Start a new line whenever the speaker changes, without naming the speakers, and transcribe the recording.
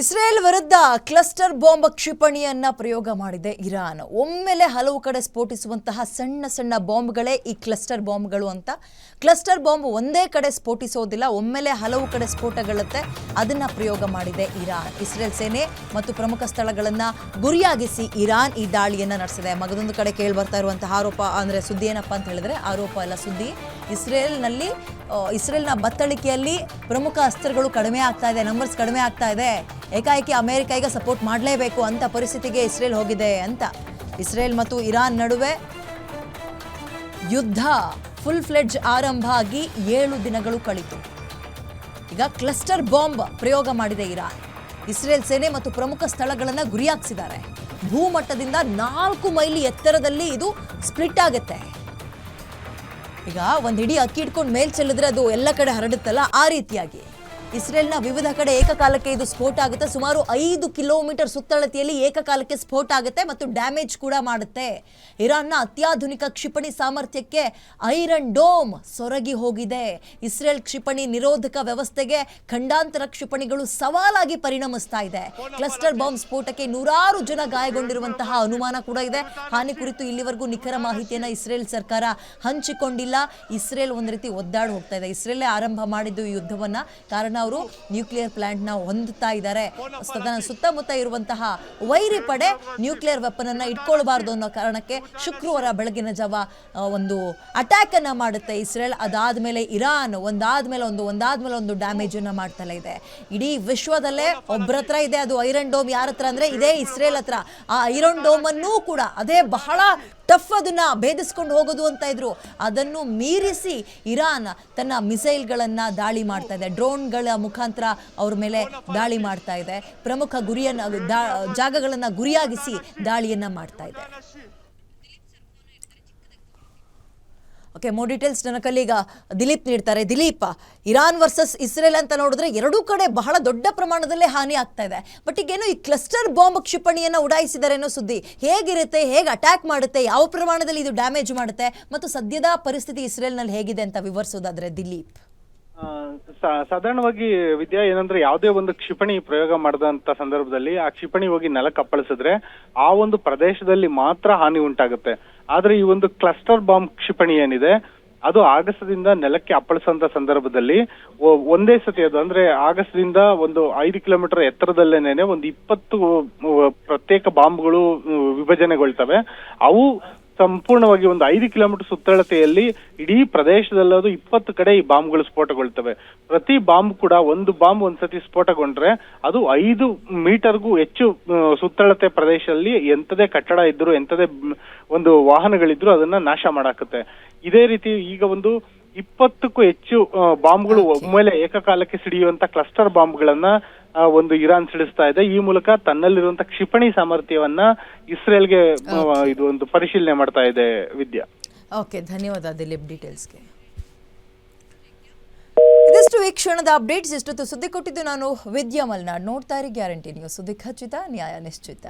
Israel ವಿರುದ್ಧ cluster bomb ಕ್ಷಿಪಣಿಯನ್ನ ಪ್ರಯೋಗ ಮಾಡಿದೆ ಇರಾನ್. ಒಮ್ಮೆಲೆ ಹಲವು ಕಡೆ ಸ್ಫೋಟಿಸುವಂತಹ ಸಣ್ಣ ಸಣ್ಣ ಬಾಂಬ್ಗಳೇ ಈ ಕ್ಲಸ್ಟರ್ ಬಾಂಬ್ಗಳು ಅಂತ. ಕ್ಲಸ್ಟರ್ ಬಾಂಬ್ ಒಂದೇ ಕಡೆ ಸ್ಫೋಟಿಸೋದಿಲ್ಲ, ಒಮ್ಮೆಲೆ ಹಲವು ಕಡೆ ಸ್ಫೋಟಗೊಳ್ಳುತ್ತೆ. ಅದನ್ನ ಪ್ರಯೋಗ ಮಾಡಿದೆ ಇರಾನ್. ಇಸ್ರೇಲ್ ಸೇನೆ ಮತ್ತು ಪ್ರಮುಖ ಸ್ಥಳಗಳನ್ನ ಗುರಿಯಾಗಿಸಿ ಇರಾನ್ ಈ ದಾಳಿಯನ್ನ ನಡೆಸಿದೆ. ಮಗದೊಂದು ಕಡೆ ಕೇಳಿ ಬರ್ತಾ ಇರುವಂತಹ ಆರೋಪ ಅಂದ್ರೆ ಸುದ್ದಿ ಏನಪ್ಪಾ ಅಂತ ಹೇಳಿದ್ರೆ, ಆರೋಪ ಅಲ್ಲ ಸುದ್ದಿ. ಇಸ್ರೇಲ್ನಲ್ಲಿ, ಇಸ್ರೇಲ್ನ ಬತ್ತಳಿಕೆಯಲ್ಲಿ ಪ್ರಮುಖ ಅಸ್ತ್ರಗಳು ಕಡಿಮೆ ಆಗ್ತಾ ಇದೆ ನಂಬರ್ಸ್ ಕಡಿಮೆ ಆಗ್ತಾ ಇದೆ. ಏಕಾಏಕಿ ಅಮೆರಿಕ ಈಗ ಸಪೋರ್ಟ್ ಮಾಡಲೇಬೇಕು ಅಂತ ಪರಿಸ್ಥಿತಿಗೆ ಇಸ್ರೇಲ್ ಹೋಗಿದೆ ಅಂತ. ಇಸ್ರೇಲ್ ಮತ್ತು ಇರಾನ್ ನಡುವೆ ಯುದ್ಧ ಫುಲ್ ಫ್ಲೆಡ್ಜ್ ಆರಂಭ ಆಗಿ ಏಳು ದಿನಗಳು ಕಳಿತು. ಈಗ ಕ್ಲಸ್ಟರ್ ಬಾಂಬ್ ಪ್ರಯೋಗ ಮಾಡಿದೆ ಇರಾನ್. ಇಸ್ರೇಲ್ ಸೇನೆ ಮತ್ತು ಪ್ರಮುಖ ಸ್ಥಳಗಳನ್ನು ಗುರಿಯಾಗಿಸಿದ್ದಾರೆ. ಭೂಮಟ್ಟದಿಂದ ನಾಲ್ಕು ಮೈಲಿ ಎತ್ತರದಲ್ಲಿ ಇದು ಸ್ಪ್ಲಿಟ್ ಆಗುತ್ತೆ. ಈಗ ಒಂದು ಹಿಡಿ ಅಕ್ಕಿ ಇಟ್ಕೊಂಡು ಮೇಲ್ ಚೆಲ್ಲಿದ್ರೆ ಅದು ಎಲ್ಲ ಕಡೆ ಹರಡುತ್ತಲ್ಲ, ಆ ರೀತಿಯಾಗಿ. ಇಸ್ರೇಲ್ನ ವಿವಿಧ ಕಡೆ ಏಕಕಾಲಕ್ಕೆ ಇದು ಸ್ಫೋಟ ಆಗುತ್ತೆ. ಸುಮಾರು ಐದು ಕಿಲೋಮೀಟರ್ ಸುತ್ತಳತೆಯಲ್ಲಿ ಏಕಕಾಲಕ್ಕೆ ಸ್ಫೋಟ ಆಗುತ್ತೆ ಮತ್ತು ಡ್ಯಾಮೇಜ್ ಕೂಡ ಮಾಡುತ್ತೆ. ಇರಾನ್ನ ಅತ್ಯಾಧುನಿಕ ಕ್ಷಿಪಣಿ ಸಾಮರ್ಥ್ಯಕ್ಕೆ ಐರನ್ ಡೋಮ್ ಸೊರಗಿ ಹೋಗಿದೆ. ಇಸ್ರೇಲ್ ಕ್ಷಿಪಣಿ ನಿರೋಧಕ ವ್ಯವಸ್ಥೆಗೆ ಖಂಡಾಂತರ ಕ್ಷಿಪಣಿಗಳು ಸವಾಲಾಗಿ ಪರಿಣಮಿಸ್ತಾ ಇದೆ. ಕ್ಲಸ್ಟರ್ ಬಾಂಬ್ ಸ್ಫೋಟಕ್ಕೆ ನೂರಾರು ಜನ ಗಾಯಗೊಂಡಿರುವಂತಹ ಅನುಮಾನ ಕೂಡ ಇದೆ. ಹಾನಿ ಕುರಿತು ಇಲ್ಲಿವರೆಗೂ ನಿಖರ ಮಾಹಿತಿಯನ್ನು ಇಸ್ರೇಲ್ ಸರ್ಕಾರ ಹಂಚಿಕೊಂಡಿಲ್ಲ. ಇಸ್ರೇಲ್ ಒಂದು ರೀತಿ ಒದ್ದಾಡಿ ಹೋಗ್ತಾ ಇದೆ. ಇಸ್ರೇಲೇ ಆರಂಭ ಮಾಡಿದ್ದು ಯುದ್ಧವನ್ನ. ಕಾರಣ ಅವರು ನ್ಯೂಕ್ಲಿಯರ್ ಪ್ಲಾಂಟ್ನ ಹೊಂದುತ್ತಾ ಇದ್ದಾರೆ. ತನ್ನ ಸುತ್ತಮುತ್ತ ಇರುವಂತಹ ವೈರಿ ಪಡೆ ನ್ಯೂಕ್ಲಿಯರ್ ವೆಪನ್ ಅನ್ನ ಇಟ್ಕೊಳ್ಬಾರ್ದು ಅನ್ನೋ ಕಾರಣಕ್ಕೆ ಶುಕ್ರವಾರ ಬೆಳಗಿನ ಜಾವ ಒಂದು ಅಟ್ಯಾಕ್ ಅನ್ನ ಮಾಡುತ್ತೆ ಇಸ್ರೇಲ್. ಅದಾದ್ಮೇಲೆ ಇರಾನ್, ಒಂದಾದ್ಮೇಲೆ ಒಂದು ಒಂದಾದ್ಮೇಲೆ ಒಂದು ಡ್ಯಾಮೇಜ್ ಅನ್ನ ಮಾಡ್ತಲೇ ಇದೆ. ಇಡೀ ವಿಶ್ವದಲ್ಲೇ ಒಬ್ಬರ ಹತ್ರ ಇದೆ, ಅದು ಐರನ್ ಡೋಮ್ ಯಾರ ಹತ್ರ ಅಂದ್ರೆ ಇದೇ ಇಸ್ರೇಲ್ ಹತ್ರ. ಆ ಐರನ್ ಡೋಮ್ ಅನ್ನೂ ಕೂಡ ಅದೇ ಬಹಳ ಟಫ್ ಅದನ್ನ ಭೇದಿಸ್ಕೊಂಡು ಹೋಗೋದು ಅಂತ ಇದ್ರು. ಅದನ್ನು ಮೀರಿಸಿ ಇರಾನ್ ತನ್ನ ಮಿಸೈಲ್ಗಳನ್ನ ದಾಳಿ ಮಾಡ್ತಾ ಇದೆ. ಡ್ರೋನ್ಗಳ ಮುಖಾಂತರ ಅವ್ರ ಮೇಲೆ ದಾಳಿ ಮಾಡ್ತಾ ಇದೆ. ಪ್ರಮುಖ ಗುರಿಯನ್ನ ಜಾಗಗಳನ್ನು ಗುರಿಯಾಗಿಸಿ ದಾಳಿಯನ್ನ ಮಾಡ್ತಾ ಇದೆ. ಓಕೆ ಮೋರ್ ಡೀಟೇಲ್ಸ್ ನನ್ನ ದಿಲೀಪ್ ನೀಡ್ತಾರೆ. ದಿಲೀಪ್, ಇರಾನ್ ವರ್ಸಸ್ ಇಸ್ರೇಲ್ ಅಂತ ನೋಡಿದ್ರೆ ಎರಡೂ ಕಡೆ ಬಹಳ ದೊಡ್ಡ ಪ್ರಮಾಣದಲ್ಲೇ ಹಾನಿ ಆಗ್ತಾ ಇದೆ. ಬಟ್ ಈಗೇನು ಈ ಕ್ಲಸ್ಟರ್ ಬಾಂಬ್ ಕ್ಷಿಪಣಿಯನ್ನ ಉಡಾಯಿಸಿದ್ದಾರೆ ಅನ್ನೋ ಸುದ್ದಿ ಹೇಗಿರುತ್ತೆ, ಹೇಗೆ ಅಟ್ಯಾಕ್ ಮಾಡುತ್ತೆ, ಯಾವ ಪ್ರಮಾಣದಲ್ಲಿ ಇದು ಡ್ಯಾಮೇಜ್ ಮಾಡುತ್ತೆ, ಮತ್ತು ಸದ್ಯದ ಪರಿಸ್ಥಿತಿ ಇಸ್ರೇಲ್ನಲ್ಲಿ ಹೇಗಿದೆ ಅಂತ ವಿವರಿಸೋದಾದರೆ ದಿಲೀಪ್.
ಸಾಧಾರಣವಾಗಿ ವಿದ್ಯಾ ಏನಂದ್ರೆ ಯಾವುದೇ ಒಂದು ಕ್ಷಿಪಣಿ ಪ್ರಯೋಗ ಮಾಡಿದಂತ ಸಂದರ್ಭದಲ್ಲಿ ಆ ಕ್ಷಿಪಣಿ ಹೋಗಿ ನೆಲಕ್ಕೆ ಅಪ್ಪಳಿಸಿದ್ರೆ ಆ ಒಂದು ಪ್ರದೇಶದಲ್ಲಿ ಮಾತ್ರ ಹಾನಿ ಉಂಟಾಗುತ್ತೆ. ಆದ್ರೆ ಈ ಒಂದು ಕ್ಲಸ್ಟರ್ ಬಾಂಬ್ ಕ್ಷಿಪಣಿ ಏನಿದೆ, ಅದು ಆಗಸದಿಂದ ನೆಲಕ್ಕೆ ಅಪ್ಪಳಿಸಂತ ಸಂದರ್ಭದಲ್ಲಿ ಒಂದೇ ಸತಿ ಅದು ಅಂದ್ರೆ ಆಗಸದಿಂದ ಒಂದು ಐದು ಕಿಲೋಮೀಟರ್ ಎತ್ತರದಲ್ಲೇನೆ ಒಂದು ಇಪ್ಪತ್ತು ಪ್ರತ್ಯೇಕ ಬಾಂಬ್ಗಳು, ವಿಭಜನೆಗೊಳ್ತವೆ. ಅವು ಸಂಪೂರ್ಣವಾಗಿ ಒಂದು ಐದು ಕಿಲೋಮೀಟರ್ ಸುತ್ತಳತೆಯಲ್ಲಿ ಇಡೀ ಪ್ರದೇಶದಲ್ಲದು ಇಪ್ಪತ್ತು ಕಡೆ ಈ ಬಾಂಬ್ಗಳು ಸ್ಫೋಟಗೊಳ್ತವೆ. ಪ್ರತಿ ಬಾಂಬ್ ಕೂಡ ಒಂದು ಬಾಂಬ್ ಒಂದ್ಸತಿ ಸ್ಫೋಟಗೊಂಡ್ರೆ ಅದು ಐದು ಮೀಟರ್ಗೂ ಹೆಚ್ಚು ಸುತ್ತಳತೆ ಪ್ರದೇಶದಲ್ಲಿ ಎಂತದೇ ಕಟ್ಟಡ ಇದ್ರು ಎಂತದೇ ಒಂದು ವಾಹನಗಳಿದ್ರು ಅದನ್ನ ನಾಶ ಮಾಡಾಕತ್ತೆ. ಇದೇ ರೀತಿ ಈಗ ಒಂದು ಇಪ್ಪತ್ತಕ್ಕೂ ಹೆಚ್ಚು ಬಾಂಬ್ಗಳು ಒಮ್ಮೆಲೆ ಏಕಕಾಲಕ್ಕೆ ಸಿಡಿಯುವಂತ ಕ್ಲಸ್ಟರ್ ಬಾಂಬ್ಗಳನ್ನ ಒಂದು ಇರಾನ್ ಸಿಡಿಸ್ತಾ ಇದೆ. ಈ ಮೂಲಕ ತನ್ನಲ್ಲಿರುವಂತಹ ಕ್ಷಿಪಣಿ ಸಾಮರ್ಥ್ಯವನ್ನ ಇಸ್ರೇಲ್ಗೆ ಇದು ಒಂದು ಪರಿಶೀಲನೆ ಮಾಡ್ತಾ ಇದೆ ವಿದ್ಯಾ.
ಓಕೆ ಧನ್ಯವಾದ ದಿಲೀಪ್ ಡೀಟೇಲ್ಸ್ಗೆ. ಇದಿಷ್ಟು ಈ ಕ್ಷಣದ ಅಪ್ಡೇಟ್ಸ್. ಇಷ್ಟೊತ್ತು ಸುದ್ದಿ ಕೊಟ್ಟಿದ್ದು ನಾನು ವಿದ್ಯಾ ಮಲ್ನಾಡ್. ನೋಡ್ತಾ ಇರಿ ಗ್ಯಾರಂಟಿ ನ್ಯೂಸ್. ಸುದ್ದಿ ಖಚಿತ ನ್ಯಾಯ ನಿಶ್ಚಿತ.